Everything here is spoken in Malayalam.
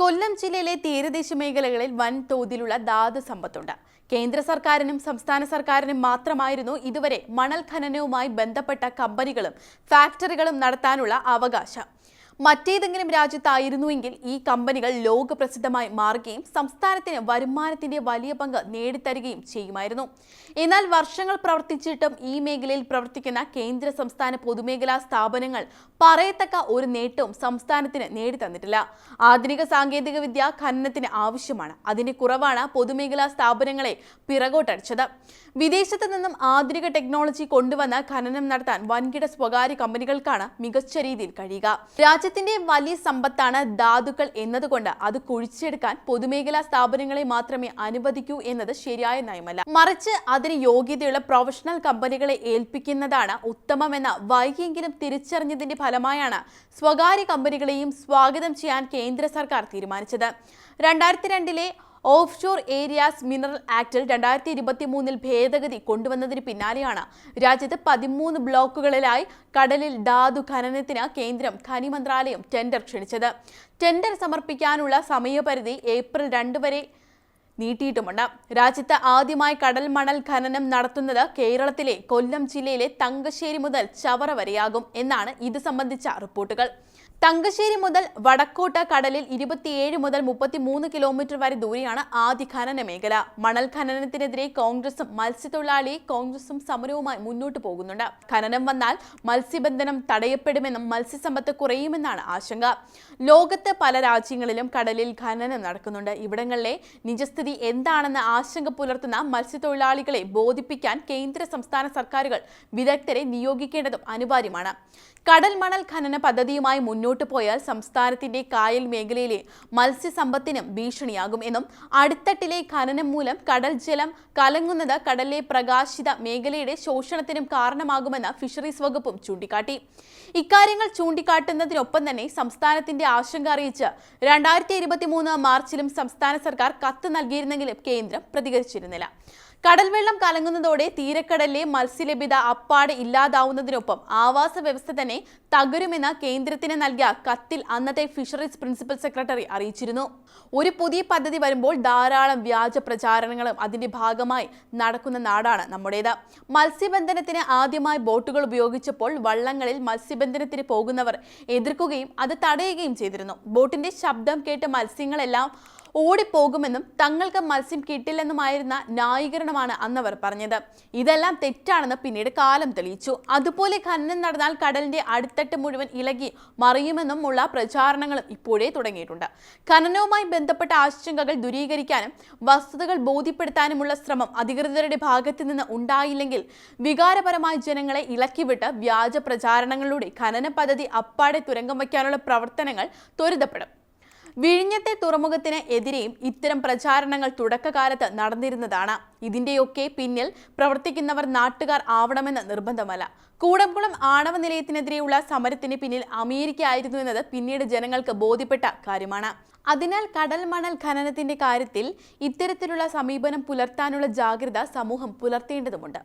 കൊല്ലം ജില്ലയിലെ തീരദേശ മേഖലകളിൽ വൻതോതിലുള്ള ധാതു സമ്പത്തുണ്ട്. കേന്ദ്ര സർക്കാരിനും സംസ്ഥാന സർക്കാരിനും മാത്രമായിരുന്നു ഇതുവരെ മണൽ ഖനനവുമായി ബന്ധപ്പെട്ട കമ്പനികളും ഫാക്ടറികളും നടത്താനുള്ള അവകാശം. മറ്റേതെങ്കിലും രാജ്യത്തായിരുന്നുവെങ്കിൽ ഈ കമ്പനികൾ ലോകപ്രസിദ്ധമായി മാറുകയും സംസ്ഥാനത്തിന് വരുമാനത്തിന്റെ വലിയ പങ്ക് നേടിത്തരികയും ചെയ്യുമായിരുന്നു. എന്നാൽ വർഷങ്ങൾ പ്രവർത്തിച്ചിട്ടും ഈ മേഖലയിൽ പ്രവർത്തിക്കുന്ന കേന്ദ്ര സംസ്ഥാന പൊതുമേഖലാ സ്ഥാപനങ്ങൾ പറയത്തക്ക ഒരു നേട്ടവും സംസ്ഥാനത്തിന് നേടിത്തന്നിട്ടില്ല. ആധുനിക സാങ്കേതിക വിദ്യ ഖനനത്തിന് ആവശ്യമാണ്. അതിന് കുറവാണ് പൊതുമേഖലാ സ്ഥാപനങ്ങളെ പിറകോട്ടടിച്ചത്. വിദേശത്ത് നിന്നും ആധുനിക ടെക്നോളജി കൊണ്ടുവന്ന് ഖനനം നടത്താൻ വൻകിട സ്വകാര്യ കമ്പനികൾക്കാണ് മികച്ച രീതിയിൽ കഴിയുക. രാജ്യത്തിന്റെ വലിയ സമ്പത്താണ് ധാതുക്കൾ എന്നതുകൊണ്ട് അത് കുഴിച്ചെടുക്കാൻ പൊതുമേഖലാ സ്ഥാപനങ്ങളെ മാത്രമേ അനുവദിക്കൂ എന്നത് ശരിയായ നയമല്ല. മറിച്ച് അതിന് യോഗ്യതയുള്ള പ്രൊഫഷണൽ കമ്പനികളെ ഏൽപ്പിക്കുന്നതാണ് ഉത്തമമെന്ന വൈകിയെങ്കിലും തിരിച്ചറിഞ്ഞതിന്റെ ഫലമായാണ് സ്വകാര്യ കമ്പനികളെയും സ്വാഗതം ചെയ്യാൻ കേന്ദ്ര സർക്കാർ തീരുമാനിച്ചത്. രണ്ടായിരത്തി രണ്ടിലെ ഓഫ് ഷോർ ഏരിയാസ് മിനറൽ ആക്ടിൽ രണ്ടായിരത്തി ഇരുപത്തി മൂന്നിൽ ഭേദഗതി കൊണ്ടുവന്നതിന് പിന്നാലെയാണ് രാജ്യത്ത് പതിമൂന്ന് ബ്ലോക്കുകളിലായി കടലിൽ ധാതു ഖനനത്തിന് കേന്ദ്രം ഖനി മന്ത്രാലയം ടെൻഡർ ക്ഷണിച്ചത്. ടെൻഡർ സമർപ്പിക്കാനുള്ള സമയപരിധി ഏപ്രിൽ രണ്ട് വരെ നീട്ടിയിട്ടുമുണ്ട്. രാജ്യത്ത് ആദ്യമായി കടൽ മണൽ ഖനനം നടത്തുന്നത് കേരളത്തിലെ കൊല്ലം ജില്ലയിലെ തങ്കശ്ശേരി മുതൽ ചവറ വരെയാകും എന്നാണ് ഇത് സംബന്ധിച്ച റിപ്പോർട്ടുകൾ. തങ്കശ്ശേരി മുതൽ വടക്കോട്ട കടലിൽ ഇരുപത്തിയേഴ് മുതൽ മുപ്പത്തിമൂന്ന് കിലോമീറ്റർ വരെ ദൂരെയാണ് ആദ്യ ഖനന മേഖല. മണൽ ഖനനത്തിനെതിരെ കോൺഗ്രസും മത്സ്യത്തൊഴിലാളി കോൺഗ്രസും സമരവുമായി മുന്നോട്ട് പോകുന്നുണ്ട്. ഖനനം വന്നാൽ മത്സ്യബന്ധനം തടയപ്പെടുമെന്നും മത്സ്യസമ്പത്ത് കുറയുമെന്നാണ് ആശങ്ക. ലോകത്ത് പല രാജ്യങ്ങളിലും കടലിൽ ഖനനം നടക്കുന്നുണ്ട്. ഇവിടങ്ങളിലെ നിജസ്ഥിതി എന്താണെന്ന് ആശങ്ക പുലർത്തുന്ന മത്സ്യത്തൊഴിലാളികളെ ബോധിപ്പിക്കാൻ കേന്ദ്ര സംസ്ഥാന സർക്കാരുകൾ വിദഗ്ധരെ നിയോഗിക്കേണ്ടതും അനിവാര്യമാണ്. കടൽ മണൽ ഖനന പദ്ധതിയുമായി മുന്നോട്ട് പോയാൽ സംസ്ഥാനത്തിന്റെ കായൽ മേഖലയിലെ മത്സ്യസമ്പത്തിനും ഭീഷണിയാകും എന്നും അടിത്തട്ടിലെ ഖനനം മൂലം കടൽ ജലം കലങ്ങുന്നത് കടലിലെ പ്രകാശിത മേഖലയുടെ ശോഷണത്തിനും കാരണമാകുമെന്ന് ഫിഷറീസ് വകുപ്പും ചൂണ്ടിക്കാട്ടി. ഇക്കാര്യങ്ങൾ ചൂണ്ടിക്കാട്ടുന്നതിനൊപ്പം തന്നെ സംസ്ഥാനത്തിന്റെ ആശങ്ക അറിയിച്ച് രണ്ടായിരത്തി മാർച്ചിലും സംസ്ഥാന സർക്കാർ കത്ത് നൽകിയിരുന്നെങ്കിലും കേന്ദ്രം പ്രതികരിച്ചിരുന്നില്ല. കടൽവെള്ളം കലങ്ങുന്നതോടെ തീരക്കടലിലെ മത്സ്യലഭ്യത അപ്പാടെ ഇല്ലാതാവുന്നതിനൊപ്പം ആവാസ വ്യവസ്ഥ തന്നെ തകരുമെന്ന കേന്ദ്രത്തിന് നൽകിയ കത്തിൽ അന്നത്തെ ഫിഷറീസ് പ്രിൻസിപ്പൽ സെക്രട്ടറി അറിയിച്ചിരുന്നു. ഒരു പുതിയ പദ്ധതി വരുമ്പോൾ ധാരാളം വ്യാജ പ്രചാരണങ്ങളും അതിന്റെ ഭാഗമായി നടക്കുന്ന നാടാണ് നമ്മുടേത്. മത്സ്യബന്ധനത്തിന് ആദ്യമായി ബോട്ടുകൾ ഉപയോഗിച്ചപ്പോൾ വള്ളങ്ങളിൽ മത്സ്യബന്ധനത്തിന് പോകുന്നവർ എതിർക്കുകയും അത് തടയുകയും ചെയ്തിരുന്നു. ബോട്ടിന്റെ ശബ്ദം കേട്ട് മത്സ്യങ്ങളെല്ലാം ഓടിപ്പോകുമെന്നും തങ്ങൾക്ക് മത്സ്യം കിട്ടില്ലെന്നുമായിരുന്ന ന്യായീകരണമാണ് അന്നവർ പറഞ്ഞത്. ഇതെല്ലാം തെറ്റാണെന്ന് പിന്നീട് കാലം തെളിയിച്ചു. അതുപോലെ ഖനനം നടന്നാൽ കടലിന്റെ അടിത്തട്ട് മുഴുവൻ ഇളകി മറിയുമെന്നും ഉള്ള പ്രചാരണങ്ങളും ഇപ്പോഴേ തുടങ്ങിയിട്ടുണ്ട്. ഖനനവുമായി ബന്ധപ്പെട്ട ആശങ്കകൾ ദൂരീകരിക്കാനും വസ്തുതകൾ ബോധ്യപ്പെടുത്താനുമുള്ള ശ്രമം അധികൃതരുടെ ഭാഗത്തു നിന്ന് ഉണ്ടായില്ലെങ്കിൽ വികാരപരമായി ജനങ്ങളെ ഇളക്കിവിട്ട് വ്യാജ പ്രചാരണങ്ങളിലൂടെ ഖനന പദ്ധതി അപ്പാടെ തുരങ്കം വയ്ക്കാനുള്ള പ്രവർത്തനങ്ങൾ ത്വരിതപ്പെടും. വിഴിഞ്ഞത്തെ തുറമുഖത്തിന് എതിരെയും ഇത്തരം പ്രചാരണങ്ങൾ തുടക്കകാലത്ത് നടന്നിരുന്നതാണ്. ഇതിന്റെയൊക്കെ പിന്നിൽ പ്രവർത്തിക്കുന്നവർ നാട്ടുകാർ ആവണമെന്ന് നിർബന്ധമല്ല. കൂടംകുളം ആണവ നിലയത്തിനെതിരെയുള്ള സമരത്തിന് പിന്നിൽ അമേരിക്ക ആയിരുന്നു എന്നത് പിന്നീട് ജനങ്ങൾക്ക് ബോധ്യപ്പെട്ട കാര്യമാണ്. അതിനാൽ കടൽ മണൽ ഖനനത്തിന്റെ കാര്യത്തിൽ ഇത്തരത്തിലുള്ള സമീപനം പുലർത്താനുള്ള ജാഗ്രത സമൂഹം പുലർത്തേണ്ടതുണ്ട്